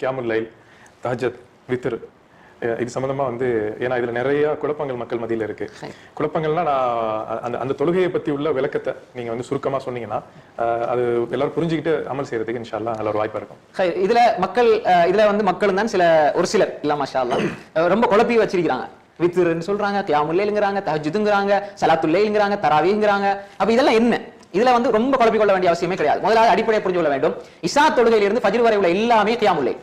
கியாமுல் லைல் வித்ர். அஹ் இது சம்பந்தமா வந்து ஏன்னா இதுல நிறைய குழப்பங்கள் மக்கள் மத்தியில இருக்கு. குழப்பங்கள்னா நான் அந்த அந்த தொழுகையை பத்தி உள்ள விளக்கத்தை நீங்க வந்து சுருக்கமா சொன்னீங்கன்னா அது எல்லாரும் புரிஞ்சுக்கிட்டு அமல் செய்யறதுக்கு இன்ஷால்லா நல்ல ஒரு வாய்ப்பா இருக்கும். இதுல மக்கள் இதுல வந்து மக்கள் தான் சில ஒரு சிலர். இல்ல மாஷா அல்லாஹ், அஹ், ரொம்ப குழப்பி வச்சிருக்காங்க வித்துருன்னு சொல்றாங்க கியாமுல்லேங்கிறாங்க தஹஜுதுங்கிறாங்க சலாத்துல்லேங்கிறாங்க தராவிங்கிறாங்க அப்ப இதெல்லாம் என்ன? இதுல வந்து ரொம்ப குழப்பிக் கொள்ள வேண்டிய அவசியமே கிடையாது. முதலாவது அடிப்படையை புரிஞ்சு கொள்ள வேண்டும். இஷா தொழுகையிலிருந்து ஃபஜ்ர் வரை உள்ள எல்லாமே கியாமுல்லை.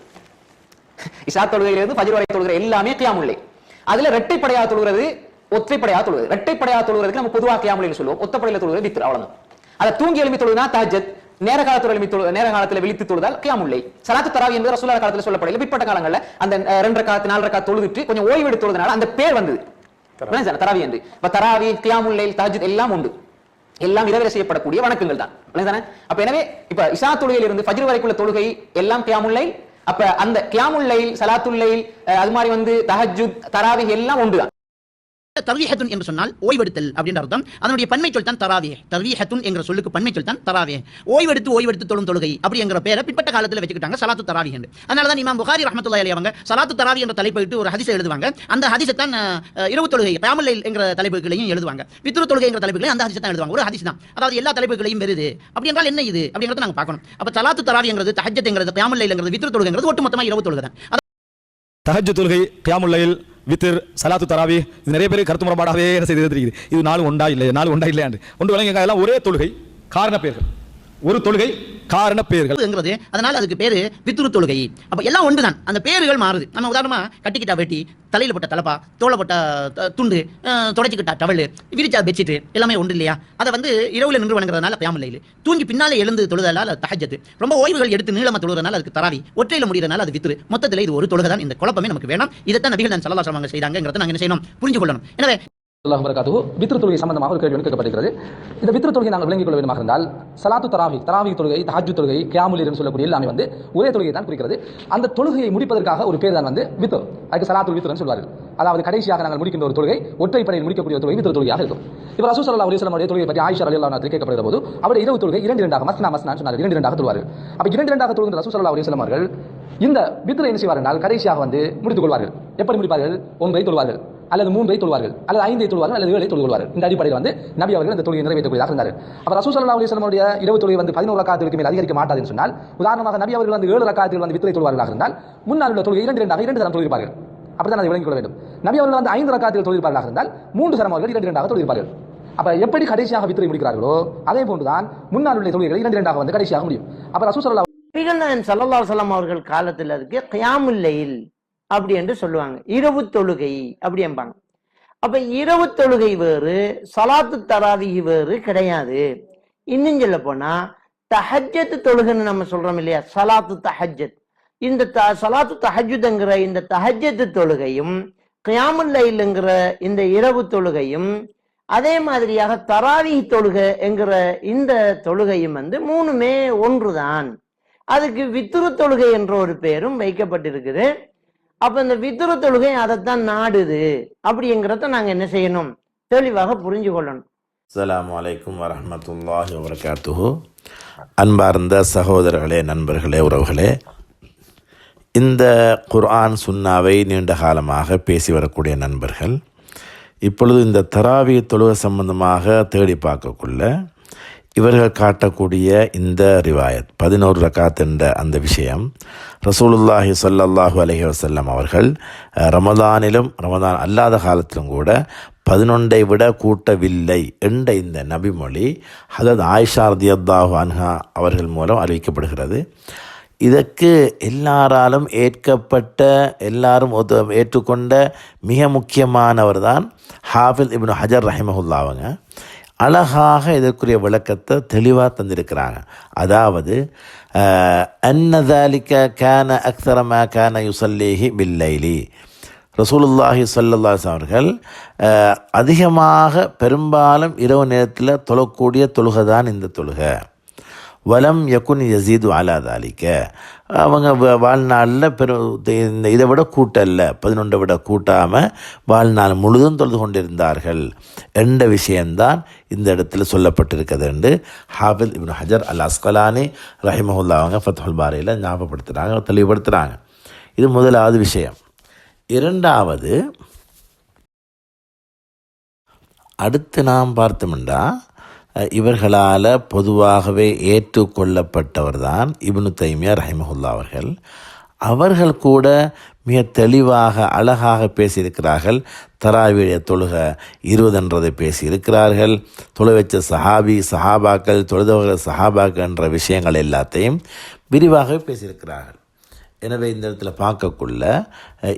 இஷா தொழுகையிலிருந்து ஃபஜ்ர் வரை தொழுகிற எல்லாமே கியாமுல்லை. அதுல இரட்டைப்படையா தொழுகிறது ஒற்றைப்படையா தொழுகிறது. இரட்டைப்படையா தொழுகிறதுக்கு நம்ம பொதுவா கியாமுல்லைன்னு சொல்லுவோம். ஒத்தப்படையில தொழுகிறது வித்ர் அவ்வளவுதான். அதை தூங்கி எழுப்பி தொழுதுனா தஹஜத் நேர காலத்துல எழுப்பி தொழு நேர காலத்துல விழித்து தொழுதால் கியாமுல்லை. சலாத்து தராவி என்பது ரசூலுல்லாஹ் காலத்துல சொல்லப்படல பிற்பட்ட காலங்கள்ல அந்த அஹ், ரெண்டு ரக்காத்து நாலு ரக்காத்து தொழுதுட்டு கொஞ்சம் ஓய்வு எடுத்து தொழுதுனால அந்த பேர் வந்தது? தராவி. என்று. இப்ப தராவி கியாமுல்லை தஹஜத் எல்லாம் உண்டு. எல்லாம் இரவில செய்யப்படக்கூடிய வணக்கங்கள் தான். அப்ப எனவே இப்ப இசா தொழுகையில் இருந்து ஃபஜ்ர் வரைக்குள்ள தொழுகை எல்லாம் கியாமுல்லை அப்ப அந்த கியாமுல்லையில் சலாத்துல்லையில் அது மாதிரி வந்து தஹஜுத் தராவி எல்லாம் ஒன்றுதான் தர்வீஹத்துன் என்று சொன்னால் ஓய்வெடுத்தல் அப்படின்ற அர்த்தம். அதனுடைய பன்மை சொல் தான் தராவே. தர்வீஹத்துன் என்ற சொல்லுக்கு பன்மை சொல் தான் தராவே. ஓய்வெடுத்து ஓய்வெடுத்து தொழும் தொழுகை அப்படி அப்படிங்கிற பேரை பிற்பட்ட காலத்தில் வச்சுக்கிட்டாங்க சலாத்து தராவி என்று. அதனால தான் இமாம் புகாரி ரஹமத்துல்லா அலி அவங்க சலாத்து தராவி என்ற தலைப்பிட்டு ஒரு ஹதிசை எழுதுவாங்க. அந்த ஹதிசை தான் இரவு தொழுகை கியாமுல் என்ற தலைப்புகளையும் எழுதுவாங்க. பித்ரு தொழுகை என்ற தலைப்புகளையும் அந்த ஹதிசை தான் எழுதுவாங்க. ஒரு ஹதிசு தான். அதாவது எல்லா தலைப்புகளையும் வருது அப்படி என்றால் என்ன இது? அப்படிங்கிறத நாங்கள் பார்க்கணும். அப்போ சலாத்து தராவிங்கிறது தஹஜ்ஜத்ங்கிறது கியாமுல் லைல்ங்கிறது வித்ரு தொழுகைங்கிறது ஒட்டுமொத்தமாக இரவு தொழுகை தான். தஹஜ் தொழுகை கியாமுல்லையில் வித்திர் சலாத்து தராவி இது நிறைய பேர் கருத்து முறைப்பாடாகவே என்ன செய்து தெரியுது. இது நாலு ஒண்டா இல்லை நாலு ஒண்டா இல்லையாண்டு. ஒன்று வழங்க எல்லாம் ஒரே தொழுகை காரண பேர்கள் ஒரு தொழுகை காரண பெயர்கள் அதனால அதுக்கு பேரு வித்துரு தொழுகை. அப்ப எல்லாம் ஒன்றுதான். அந்த பேர்கள் மாறுது. நம்ம உதாரணமா கட்டிக்கிட்டா வெட்டி தலையில போட்ட தலப்பா தோலை போட்ட துண்டு தொடச்சிக்கிட்டா டவல் விரிச்சா பெட்ஷீட் எல்லாமே ஒன்று இல்லையா? அதை வந்து இரவுல நின்று வணங்குறதுனால பியாமலையில் தூங்கி பின்னாலே எழுந்து தொழுதால தஹஜத்து ரொம்ப ஓய்வுகள் எடுத்து நீளமா தொழுறதுனால அதுக்கு தராவி. ஒற்றையில முடியறதுனால அது வித்துரு மொத்தத்தில் இது ஒரு தொழுகை தான் இந்த குழப்பமே நமக்கு வேணும். இதைத்தான் நபிகள் நான் சல்லா செய்தாங்கிறத நாங்க என்ன செய்யணும்? புரிஞ்சு கொள்ளணும் எனவே அல்லாஹ் வரகாத்துஹு வித்ரு தொழுகை சம்பந்தமாக ஒரு கேள்வி ஒன்று கேட்கப்பட்டிருக்கிறது. இந்த வித்ரு தொழுகை நாங்கள் விளங்கிக் கொள்ள வேண்டுமாக இருந்தால் சலாத்து தராவி தராவி தொழுகை தாஜு தொழுகை கியாமுல் என்று சொல்லக்கூடிய எல்லாமே வந்து ஒரே தொழுகை தான் குறிக்கிறது. அந்த தொழுகையை முடிப்பதற்காக ஒரு பேர் தான் வந்து வித்ரு. அதுக்கு சலாத்து வித்ருன்னு சொல்வார்கள். அதாவது கடைசியாக நாங்கள் முடிக்கின்ற ஒரு தொழுகை ஒற்றைப்படையில் முடிக்கக்கூடிய தொழுகை வித்ரு தொழுகையாக இருக்கும். இப்போ ரசூ சல்லா அலிஸ்லாம் உடைய தொழுகை பற்றி ஆயிஷா அலி அல்லாஹ் கேட்கப்படுகிற போது அவருடைய இரவு தொழுகை இரண்டு இரண்டாக மஸ்னா மஸ்னா சொன்னார் இரண்டு இரண்டாக தொழுவார்கள். அப்போ இரண்டு இரண்டாக தொழுகின்ற ரசூ சல்லா அலிஸ்லாம் அவர்கள் இந்த வித்ரு என்ன செய்வார்கள்? என்றால் கடைசியாக வந்து முடித்துக் கொள்வார்கள். எப்படி முடிப்பார்கள்? ஒன்றை தொழுவார்கள் அல்லது மூன்றை தொழுவார்கள் அல்லது ஐந்தை தொழுவார்கள் அல்லது ஏழை தொழுவார்கள். இந்த அடிப்படையில் வந்து நபி அவர்கள் இந்த தொழிலை நிறைவேற்றக்கூடியதாக இருந்தார் அப்ப ரசூ சல்லா அலைஹி இரவு தொழில் வந்து பதினோரு ரக்காத்துக்கு மேல் அதிகரிக்க மாட்டாதுன்னு சொன்னால் உதாரணமாக நபி அவர்கள் வந்து ஏழு ரக்காத்துகள் வந்து வித்திரை தொழுவார்களாக இருந்தால் முன்னால் உள்ள தொழுகை இரண்டு இரண்டாக இரண்டு தரம் தொழிற்பார்கள் அப்படித்தான் அதை விளங்கிக் கொள்ள வேண்டும். நபி அவர்கள் வந்து ஐந்து ரக்காத்துகள் தொழிற்பார்களாக இருந்தால் மூன்று தரம் அவர்கள் இரண்டு இரண்டாக தொழிற்பார்கள் அப்ப எப்படி கடைசியாக வித்திரை முடிக்கிறார்களோ அதே போன்றுதான் முன்னால் உள்ள தொழில்கள் இரண்டு இரண்டாக வந்து கடைசியாக முடியும். அப்ப ரசூல் நபிகள் சல்லல்லா சலாம் அவர்கள் காலத்தில் இருக்கு கியாமுல்லையில் அப்படி என்று சொல்லுவாங்க. இரவு தொழுகை அப்படி என்பாங்க. அப்ப இரவு தொழுகை வேறு சலாத்து தராவி வேறு கிடையாது. இன்னும் சொல்ல போனா தஹஜத் தொழுகைன்னு நம்ம சொல்றோம் இல்லையா? சலாத்து தஹஜ்ஜத். இந்த த சலாத்து தஹஜ்ஜுதுங்கிற இந்த தஹஜத்து தொழுகையும் கியாமுல்லைலுங்கிற இந்த இரவு தொழுகையும் அதே மாதிரியாக தராவி தொழுகை என்கிற இந்த தொழுகையும் வந்து மூணுமே ஒன்றுதான். அதுக்கு வித்துரு தொழுகை என்ற ஒரு பேரும் வைக்கப்பட்டிருக்குது. அப்ப இந்த வித்துரு தொழுகை அதைத்தான் நாடுது அப்படிங்கிறத நாங்க என்ன செய்யணும்? தெளிவாக புரிஞ்சு கொள்ளணும். அஸ்லாம் அலைக்கும் வரமத்துல்லாஹி வரகாத்துஹு அன்பார்ந்த சகோதரர்களே நண்பர்களே உறவுகளே இந்த குர்ஆன் சுன்னாவை நீண்ட காலமாக பேசி வரக்கூடிய நண்பர்கள் இப்பொழுது இந்த தராவி தொழுகை சம்பந்தமாக தேடி பார்க்கக்குள்ள இவர்கள் காட்டக்கூடிய இந்த ரிவாயத் பதினோரு ரக்காத் என்ற அந்த விஷயம் ரசூலுல்லாஹி சொல்லல்லாஹு அலஹி வசல்லம் அவர்கள் ரமதானிலும் ரமதான் அல்லாத காலத்திலும் கூட பதினொன்றை விட கூட்டவில்லை என்ற இந்த நபிமொழி ஹதத் ஆயிஷா ரதியல்லாஹு அன்ஹா அவர்கள் மூலம் அறிவிக்கப்படுகிறது. இதற்கு எல்லாராலும் ஏற்கப்பட்ட எல்லாரும் ஒத்து ஏற்றுக்கொண்ட மிக முக்கியமானவர் தான் ஹாஃபில் இப்னு ஹஜர் ரஹிமஹுல்லா அவங்க. அழகாக இதற்குரிய விளக்கத்தை தெளிவாக தந்திருக்கிறாங்க. அதாவது அன்னதாலிக்க கேன அக்தரமா கேன யுசல்லேஹி பில்லைலி. ரசூலுல்லாஹி ஸல்லல்லாஹு அவர்கள் அதிகமாக பெரும்பாலும் இரவு நேரத்தில் தொழக்கூடிய தொழுகை தான் இந்த தொழுகை. வலம் யக்குன் யசீது அலாதாலிக்க அவங்க வ- வாழ்நாளில் பெரும் இந்த இதை விட கூட்டல்ல. பதினொன்றை விட கூட்டாமல் வாழ்நாள் முழுதும் தொழுது கொண்டிருந்தார்கள். என்ற விஷயம்தான் இந்த இடத்துல சொல்லப்பட்டிருக்கிறது என்று ஹாஃபில் இப்னு ஹஜர் அல் அஸ்கலானி ரஹிமஹுல்லா அவங்க ஃபத்ஹுல் பாரியில் ஞாபகப்படுத்துகிறாங்க தெளிவுபடுத்துகிறாங்க இது முதலாவது விஷயம். இரண்டாவது அடுத்து நாம் பார்த்தோம்னா இவர்களால் பொதுவாகவே ஏற்றுக்கொள்ளப்பட்டவர் தான் இப்னு தைமியா ரஹிமஹுல்லா அவர்கள். அவர்கள் கூட மிக தெளிவாக அழகாக பேசியிருக்கிறார்கள். தராவிய தொழுக இருபதுன்றதை பேசியிருக்கிறார்கள். தொழுவச்ச சஹாபி சஹாபாக்கள் தொழுதவர்கள் சஹாபாக்கள் என்ற விஷயங்கள் எல்லாத்தையும் விரிவாகவே பேசியிருக்கிறார்கள். எனவே இந்த இடத்துல பார்க்கக்குள்ள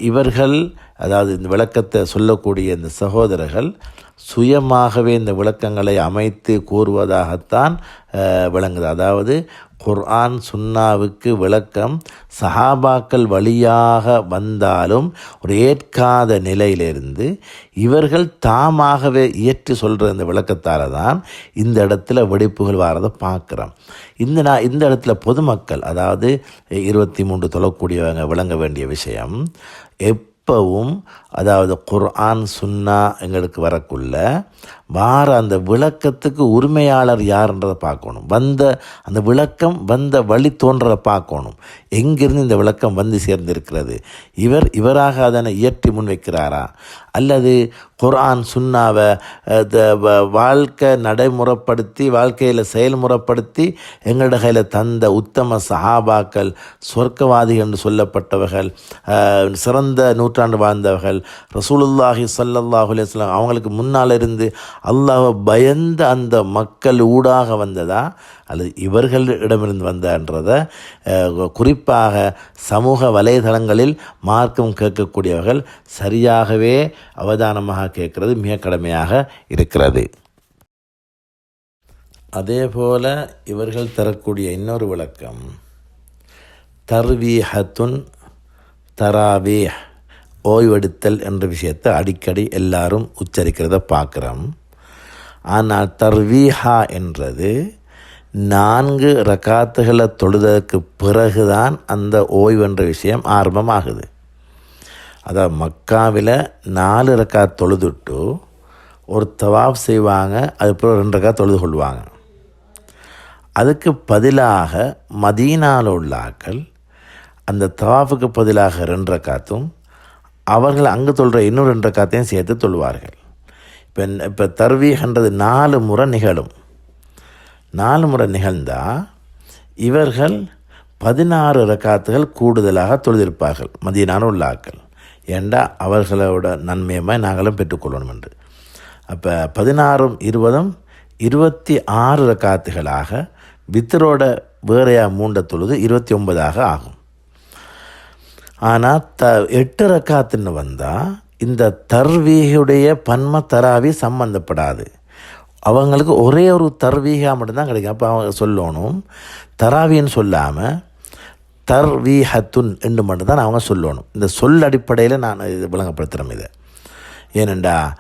இவர்கள் அதாவது இந்த விளக்கத்தை சொல்லக்கூடிய இந்த சகோதரர்கள் சுயமாகவே இந்த விளக்கங்களை அமைத்து கூறுவதாகத்தான் விளங்குது. அதாவது குர்ஆன் சுன்னாவுக்கு விளக்கம் சஹாபாக்கள் வழியாக வந்தாலும் ஒரு ஏற்காத நிலையிலிருந்து இவர்கள் தாமாகவே இயற்றி சொல்கிற இந்த விளக்கத்தால் தான் இந்த இடத்துல வெடிப்புகள் வாரதை பார்க்குறோம் இந்த நான் இந்த இடத்துல பொதுமக்கள் அதாவது இருபத்தி மூன்று தொழக்கூடியவங்க விளங்க வேண்டிய விஷயம் எப் இப்போவும் அதாவது குர்ஆன் சுன்னா எங்களுக்கு வரக்குள்ள வார அந்த விளக்கத்துக்கு உரிமையாளர் யாருன்றதை பார்க்கணும். வந்த அந்த விளக்கம் வந்த வழி தோன்றதை பார்க்கணும். எங்கிருந்து இந்த விளக்கம் வந்து சேர்ந்திருக்கிறது? இவர் இவராக அதனை இயற்றி முன்வைக்கிறாரா அல்லது குர்ஆன் சுன்னாவை த- வ- வாழ்க்கை நடைமுறைப்படுத்தி வாழ்க்கையில் செயல்முறைப்படுத்தி எங்களோட கையில் தந்த உத்தம சஹாபாக்கள் சொர்க்கவாதி என்று சொல்லப்பட்டவர்கள் சிறந்த நூற்றாண்டு வாழ்ந்தவர்கள் ரசூலுல்லாஹி ஸல்லல்லாஹு அலைஹி அவங்களுக்கு முன்னால் இருந்து அல்லாவை பயந்த அந்த மக்கள் ஊடாக வந்ததா? அல்லது இவர்களிடமிருந்து வந்தன்றதை குறிப்பாக சமூக வலைதளங்களில் மார்க்கம் கேட்கக்கூடியவர்கள் சரியாகவே அவதானமாக கேட்கிறது மிக கடமையாக இருக்கிறது. அதே போல இவர்கள் தரக்கூடிய இன்னொரு விளக்கம் தர்வீஹத்துன் தராவீஹ் ஓய்வெடுத்தல் என்ற விஷயத்தை அடிக்கடி எல்லாரும் உச்சரிக்கிறத பார்க்குறோம். ஆனால் தர்வீஹா என்றது நான்கு ரக்காத்துகளை தொழுதற்கு பிறகுதான் அந்த ஓய்வென்ற விஷயம் ஆரம்பமாகுது. அதாவது மக்காவில் நாலு ரக்கா தொழுதுட்டு ஒரு தவாப் செய்வாங்க அதுக்கப்புறம் ரெண்டு ரக்கா தொழுது கொள்வாங்க. அதுக்கு பதிலாக மதீனாவில் உள்ள ஆக்கள் அந்த தவாஃபுக்கு பதிலாக ரெண்டு ரக்காத்தும் அவர்கள் அங்கு தொழுற இன்னும் ரெண்டு ரக்காத்தையும் சேர்த்து தொழுவார்கள். இப்போ இப்போ தர்வீகன்றது நாலு முறை நிகழும். நாலு முறை நிகழ்ந்தால் இவர்கள் பதினாறு ரக்காத்துகள் கூடுதலாக தொழுதிருப்பார்கள். மதியனான உள்ள ஆக்கள் ஏண்டா? அவர்களோட நன்மையமாக நாங்களும் பெற்றுக்கொள்ளணும் என்று. அப்போ பதினாறும் இருபதும் இருபத்தி ஆறு ரக்காத்துகளாக வித்தரோட வேறையா மூண்ட தொழுது இருபத்தி ஒன்பதாக ஆகும். ஆனால் த எட்டு ரக்காத்துன்னு வந்தால் இந்த தர்வீகையுடைய பன்ம தராவி சம்பந்தப்படாது. அவங்களுக்கு ஒரே ஒரு தர்வீகா மட்டும்தான் கிடைக்கும். அப்போ அவங்க சொல்லணும். தராவின்னு சொல்லாமல் தர்வீஹத்துன் என்று மட்டும்தான் அவங்க சொல்லணும். இந்த சொல் அடிப்படையில் நான் இது விளங்கப்படுத்துகிறேன் இதை. ஏனெண்டா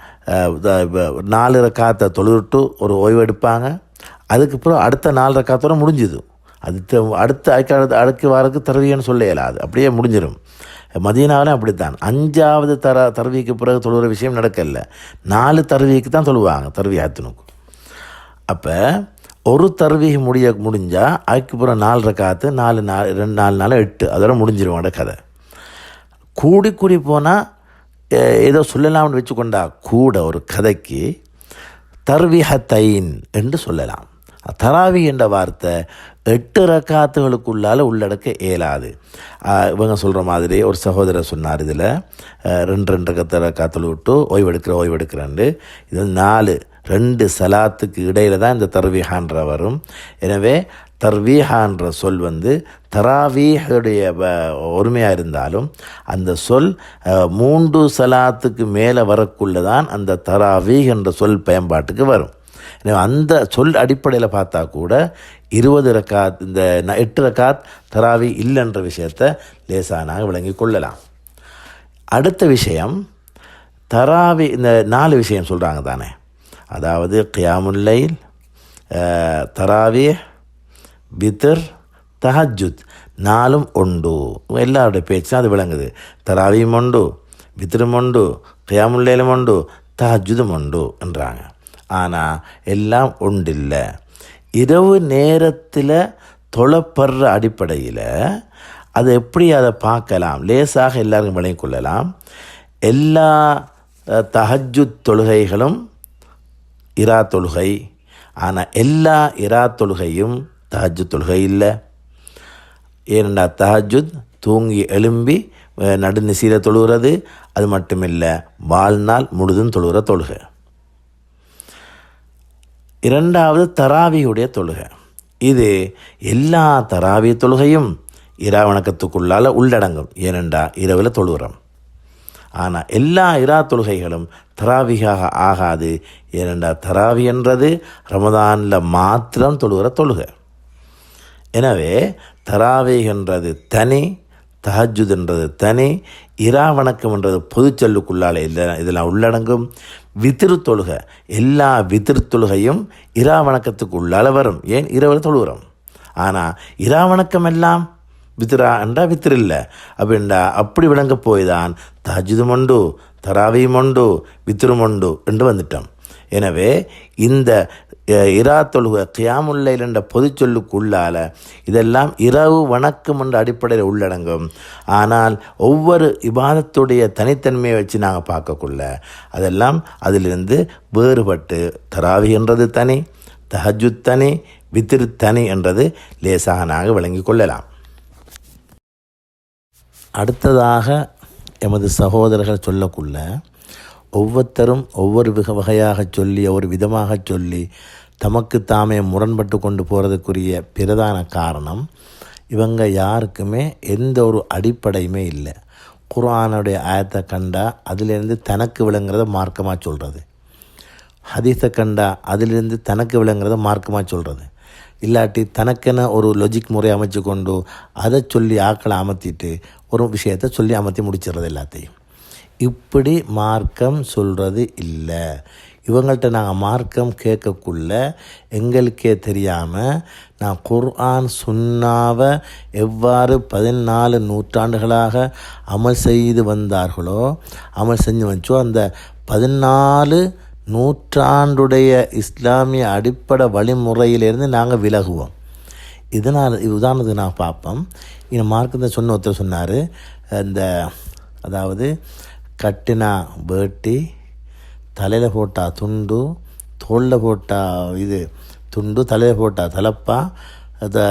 த- நாலு ரக்காத்தை தொழுதுட்டு ஒரு ஓய்வு எடுப்பாங்க. அதுக்கப்புறம் அடுத்த நாலு ரக்காத்தோட முடிஞ்சுது. அது அடுத்த அடுக்க அடுக்கு வாரத்துக்கு தருவியன்னு சொல்ல இயலாது. அப்படியே முடிஞ்சிடும் மதியனாவிலும் அப்படித்தான். அஞ்சாவது தர தருவிக்கு பிறகு தொழுகிற விஷயம் நடக்கல நாலு தருவிக்கு தான் தொழுவாங்க தருவி ஆத்தினுக்கு அப்போ ஒரு தருவி முடிய முடிஞ்சால் அதுக்கப்புறம் நாலு ரக்காத்து நாலு நாலு ரெண்டு நாலு நாள் எட்டு. அதோட முடிஞ்சிருவாங்க கதை. கூடி கூடி போனால் ஏதோ சொல்லலாம்னு வச்சுக்கொண்டா கூட ஒரு கதைக்கு தர்விஹத்தைன் என்று சொல்லலாம். தராவி என்ற வார்த்தை எட்டு ரக்காத்துகளுக்குள்ளால் உள்ளடக்க இயலாது இவங்க சொல்கிற மாதிரி ஒரு சகோதரர் சொன்னார் இதில். ரெண்டு ரெண்டு ரக்கத்தை ரக்காத்தில் விட்டு ஓய்வெடுக்கிற ஓய்வெடுக்கிறேன்ட்டு. இது நாலு ரெண்டு சலாத்துக்கு இடையில் தான் இந்த தர்வீஹான்ற வரும். எனவே தர்வீஹான்ற சொல் வந்து தராவீஹுடைய ஒருமையாக இருந்தாலும் அந்த சொல் மூன்று சலாத்துக்கு மேலே வரக்குள்ள தான் அந்த தராவீஹ் என்ற சொல் பயன்பாட்டுக்கு வரும். எனவே அந்த சொல் அடிப்படையில் பார்த்தா கூட இருபது ரக்காத் இந்த எட்டு ரக்காத் தராவி இல்லைன்ற விஷயத்தை லேசானாக விளங்கி கொள்ளலாம். அடுத்த விஷயம் தராவி இந்த நாலு விஷயம் சொல்கிறாங்க தானே. அதாவது கியாமுல்லைல் தராவி பித்தர் தஹஜுத் நாலும் உண்டு எல்லாருடைய பேச்சும் அது விளங்குது. தராவியும் உண்டு வித்திரும் உண்டு கியாமுல்லையிலும் உண்டு தஹஜுதும் உண்டு என்றாங்க. ஆனால் எல்லாம் உண்டில்ல. இரவு நேரத்தில் தொலைப்படுற அடிப்படையில் அதை எப்படி அதை பார்க்கலாம்? லேசாக எல்லாருக்கும் விளங்கிக் கொள்ளலாம். எல்லா அஹ், தஹஜுத் தொழுகைகளும் இரா தொழுகை. ஆனால் எல்லா இரா தொழுகையும் தஹஜு தொழுகை இல்லை. ஏனெண்டா தஹஜுத் தூங்கி எழும்பி அஹ், தொழுகிறது. அது மட்டுமில்லை வாழ்நாள் முழுதும் தொழுகிற தொழுகை. இரண்டாவது தராவியுடைய தொழுகை. இது எல்லா தராவி தொழுகையும் இரா வணக்கத்துக்குள்ளால் உள்ளடங்கும். ஏனென்றா இரவில் தொழுகிறோம். ஆனால் எல்லா இரா தொழுகைகளும் தராவிகாக ஆகாது. ஏனென்றா தராவி என்றது ரமதானில் மாத்திரம் தொழுகிற தொழுகை. எனவே தராவிகன்றது தனி தஹஜுதுன்றது தனி இரா வணக்கம்ன்றது என்றது இல்லை இதெல்லாம் உள்ளடங்கும். வித்திரு தொழுகை எல்லா வித்திரு தொழுகையும் இரா வணக்கத்துக்கு உள்ளால வரும். ஏன்? இரவு தொழுகிறோம். ஆனால் இரா வணக்கம் எல்லாம் வித்திரா என்றா வித்திரு இல்லை. அப்படின்டா அப்படி விளங்க போய் தான் தஹஜுதும் உண்டு தராவியும் உண்டு வித்திரும் உண்டு என்று வந்துட்டோம். எனவே இந்த இரா தொழுக கியாமுல்லைல் என்ற பொதுச்சொல்லுக்குள்ளால இதெல்லாம் இரவு வணக்கம் என்ற அடிப்படையில் உள்ளடங்கும். ஆனால் ஒவ்வொரு இபாதத்துடைய தனித்தன்மையை வச்சு நாங்கள் பார்க்கக்குள்ள அதெல்லாம் அதிலிருந்து வேறுபட்டு தராவி என்றது தனி தஹஜுத் தனி வித்திரு தனி என்றது லேசாக நாங்கள் விளங்கி கொள்ளலாம். அடுத்ததாக எமது சகோதரர்கள் சொல்லக்குள்ள ஒவ்வொருத்தரும் ஒவ்வொரு வகையாக சொல்லி ஒரு விதமாக சொல்லி தமக்கு தாமே முரண்பட்டு கொண்டு போகிறதுக்குரிய பிரதான காரணம் இவங்க யாருக்குமே எந்த ஒரு அடிப்படையுமே இல்லை. குரானுடைய ஆயத்தை கண்டா அதிலிருந்து தனக்கு விளங்குறத மார்க்கமாக சொல்கிறது ஹதீஸை கண்டா அதிலிருந்து தனக்கு விளங்குறத மார்க்கமாக சொல்கிறது இல்லாட்டி தனக்கென ஒரு லொஜிக் முறை அமைச்சு கொண்டு அதை சொல்லி ஆக்களை அமர்த்திட்டு ஒரு விஷயத்தை சொல்லி அமர்த்தி முடிச்சிடுறது எல்லாத்தையும். இப்படி மார்க்கம் சொல்கிறது இல்லை. இவங்கள்ட்ட நாங்கள் மார்க்கம் கேட்கக்குள்ள எங்களுக்கே தெரியாமல் நான் குர்ஆன் சுன்னாவை எவ்வாறு பதினாலு நூற்றாண்டுகளாக அமல் செய்து வந்தார்களோ அமல் செஞ்சு வச்சோ அந்த பதினாலு நூற்றாண்டுடைய இஸ்லாமிய அடிப்படை வழிமுறையிலிருந்து நாங்கள் விலகுவோம். இதனால் உதாரணத்துக்கு நான் பார்ப்போம். இந்த மார்க்கத்தை சொன்ன ஒருத்தர் சொன்னார். இந்த அதாவது கட்டினா வேட்டி தலையில் போட்டால் துண்டு தோளில் போட்டால் இது துண்டு தலையில் போட்டா தலப்பா அதை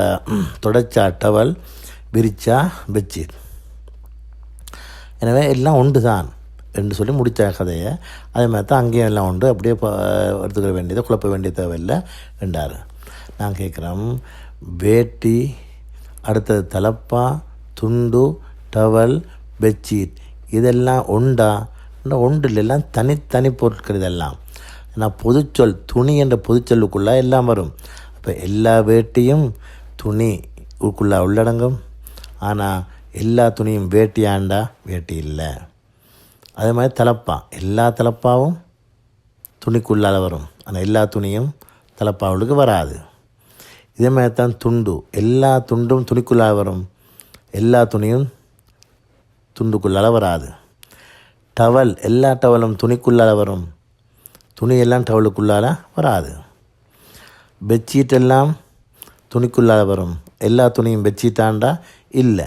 தொடச்சா டவல் விரிச்சா பெட்ஷீட். எனவே எல்லாம் உண்டு தான் என்று சொல்லி முடித்த கதையை. அதே மாதிரி தான் அங்கேயும் எல்லாம் உண்டு. அப்படியே எடுத்துக்கிற வேண்டியதை குழப்ப வேண்டிய தேவையில்லை என்றார். நான் கேட்குறோம் வேட்டி அடுத்தது தலப்பா துண்டு டவல் பெட்ஷீட் இதெல்லாம் உண்டா? இன்னும் ஒன்று இல்லை எல்லாம் தனித்தனி பொருட்கள் இதெல்லாம். ஏன்னா பொதுச்சொல் துணி என்ற பொதுச்சொல்லுக்குள்ளே எல்லாம் வரும். அப்போ எல்லா வேட்டியும் துணி உள்ளே உள்ளடங்கும். ஆனால் எல்லா துணியும் வேட்டியாண்டா வேட்டி இல்லை. அதே மாதிரி தலப்பா. எல்லா தலப்பாவும் துணிக்குள்ளால வரும். ஆனால் எல்லா துணியும் தலப்பாவுக்கு வராது. இதே மாதிரி தான் துண்டு. எல்லா துண்டும் துணிக்குள்ளால் வரும். எல்லா துணியும் துண்டுக்குள்ளால வராது. டவல் எல்லா டவலும் துணிக்குள்ளால் வரும். துணி எல்லாம் டவலுக்குள்ளால வராது. பெட்ஷீட் எல்லாம் துணிக்குள்ளால் வரும். எல்லா துணியும் பெட்ஷீட்டாண்டா இல்லை.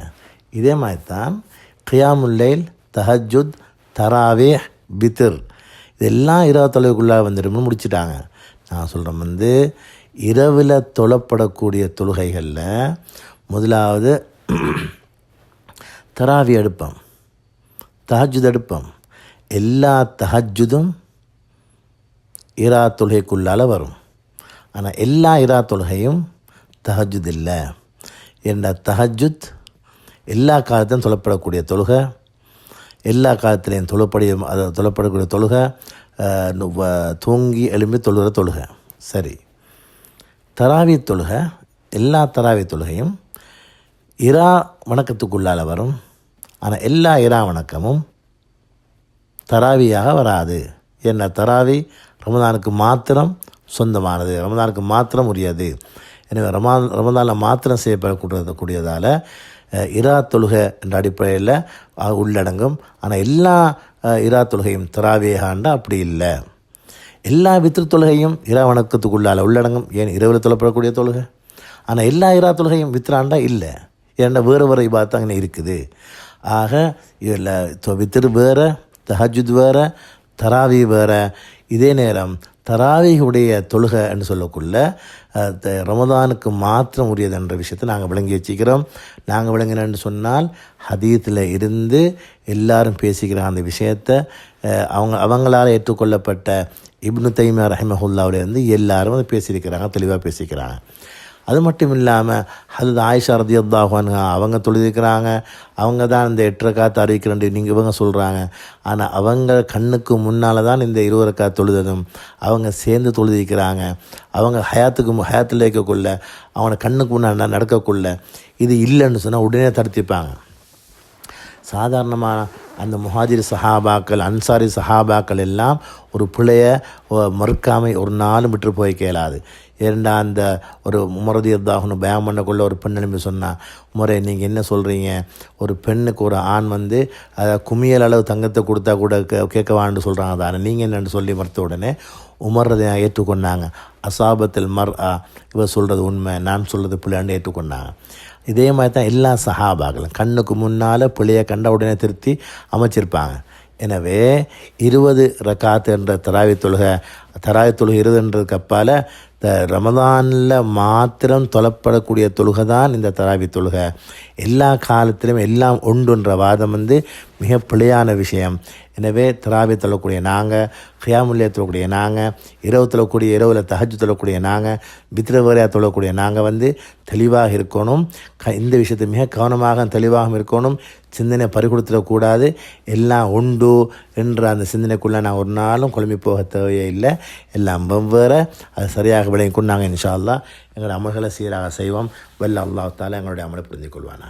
இதே மாதிரி தான் கியாமுல்லைல் தஹஜுத் தராவே பித்ர் இதெல்லாம் இரவு தொலைவுக்குள்ளாக வந்துடும்னு முடிச்சிட்டாங்க. நான் சொல்கிறேன் வந்து இரவில் தொழப்படக்கூடிய தொழுகைகளில் முதலாவது தராவி எடுப்போம் தஹஜுத் எடுப்போம் எல்லா தஹஜுதும் இரா தொழுகைக்குள்ளால் வரும். ஆனால் எல்லா இரா தொழுகையும் தஹஜுத் இல்லை. என்ற தஹஜுத் எல்லா காலத்திலும் சொல்லப்படக்கூடிய தொழுகை எல்லா காலத்திலையும் தொழப்படிய அதை தொழப்படக்கூடிய தொழுகை வ- தூங்கி எழும்பி தொழுகிற தொழுகை. சரி. தராவி தொழுகை எல்லா தராவி தொழுகையும் இரா வணக்கத்துக்குள்ளால் வரும். ஆனால் எல்லா இரா வணக்கமும் தராவியாக வராது. என்ன தராவி? ரமதானுக்கு மாத்திரம் சொந்தமானது. ரமதானுக்கு மாத்திரம் உரியது. எனவே ரமான் ரமதானில் மாத்திரம் செய்யப்படக்கூடிய கூடியதால் இரா தொழுகை என்ற அடிப்படையில் உள்ளடங்கும். ஆனால் எல்லா இரா தொழுகையும் தராவியாண்டா அப்படி இல்லை. எல்லா வித்திரு தொழுகையும் இரா வணக்கத்துக்குள்ளால் உள்ளடங்கும். ஏன்? இரவில் தொழப்படக்கூடிய தொழுகை. ஆனால் எல்லா இரா தொழுகையும் வித்ராண்டா இல்லை. ஏன்னா வேறு வேறு இபாத்து அங்கே இருக்குது. ஆக இதில் வித்திரு வேறு தஹஜுத் வேறு தராவி வேறு. இதே நேரம் தராவிகளுடைய தொழுகை என்று சொல்லக்குள்ள த- ரமதானுக்கு மாத்திரம் உரியது என்ற விஷயத்தை நாங்கள் விளங்கி வச்சுக்கிறோம். நாங்கள் விளங்கினு சொன்னால் ஹதீத்தில் இருந்து எல்லாரும் பேசிக்கிற அந்த விஷயத்தை அவங்க அவங்களால் ஏற்றுக்கொள்ளப்பட்ட இப்னு தைமியா ரஹிமஹுல்லாவிலேருந்து எல்லாரும் அதை பேசியிருக்கிறாங்க தெளிவாக பேசிக்கிறாங்க. அது மட்டும் இல்லாமல் அது ஆயிஷா ரதி அல்லாஹானுங்க அவங்க தொழுதிக்கிறாங்க. அவங்க தான் இந்த எட்டரை ரக்காத்து அறிவிக்கிறேன் நீங்கள் இவங்க சொல்கிறாங்க ஆனால் அவங்க கண்ணுக்கு முன்னால் தான் இந்த இருவரை ரக்காத் தொழுததும். அவங்க சேர்ந்து தொழுதிக்கிறாங்க அவங்க ஹயாத்துக்கு மு- ஹயாத்தில் இருக்கக்குள்ள அவனை கண்ணுக்கு முன்னால் நடக்கக்குள்ள இது இல்லைன்னு சொன்னால் உடனே தடுத்திப்பாங்க. சாதாரணமாக அந்த முஹாஜிர் சஹாபாக்கள் அன்சாரி சஹாபாக்கள் எல்லாம் ஒரு பிள்ளைய மறுக்காமை ஒரு நாளும் விட்டு போய் கேளாது. ஏண்டா அந்த ஒரு உமரதி பயம் பண்ணக்குள்ள ஒரு பெண் எழுப்பி சொன்னால் முறை நீங்கள் என்ன சொல்கிறீங்க ஒரு பெண்ணுக்கு ஒரு ஆண் வந்து அதை குமியல் அளவு தங்கத்தை கொடுத்தா கூட கேட்கவான்னு சொல்கிறாங்க தானே நீங்கள் என்னென்னு சொல்லி மறுத்த உடனே உமர்றதை ஏற்றுக்கொண்டாங்க. அசாபத்தில் மர் இவர் சொல்கிறது உண்மை நான் சொல்கிறது பிள்ளைன்னு ஏற்றுக்கொண்டாங்க. இதே மாதிரி தான் எல்லா சஹாபாக்களும் கண்ணுக்கு முன்னால் பிள்ளையை கண்ட உடனே திருத்தி அமைச்சிருப்பாங்க. எனவே இருபது ரக்காத் என்ற தராவி தொழுகை தராவி தொழுகை இருபதுன்றதுக்கு அப்பால் த ரமதானில் மாத்திரம் தொலப்படக்கூடிய தொழுகை தான் இந்த தராவி தொழுகை. எல்லா காலத்திலும் எல்லாம் உண்டுன்ற வாதம் வந்து மிக பிழையான விஷயம். எனவே தராவி தொழக்கூடிய நாங்கள் ஹியாமுல்லிய தொழக்கூடிய நாங்கள் இரவு தொழக்கூடிய இரவில் தகஜ் தொழக்கூடிய நாங்கள் பித்ரவரையா தொழக்கூடிய நாங்கள் வந்து தெளிவாக இருக்கணும். க இந்த விஷயத்தை மிக கவனமாக தெளிவாகவும் இருக்கணும். சிந்தனை பறிகொடுத்துடக்கூடாது எல்லாம் உண்டு என்ற அந்த சிந்தனைக்குள்ளே நான் ஒரு நாளும் குழம்பி போக தேவையே இல்லை. எல்லாம் வெவ்வேறு. அது சரியாக விளையும் நாங்கள் இன்ஷா அல்லா எங்களுடைய அமல்களை சீராக செய்வோம். வெல்ல அல்லாத்தால் எங்களுடைய அமலை புரிந்து கொள்வானா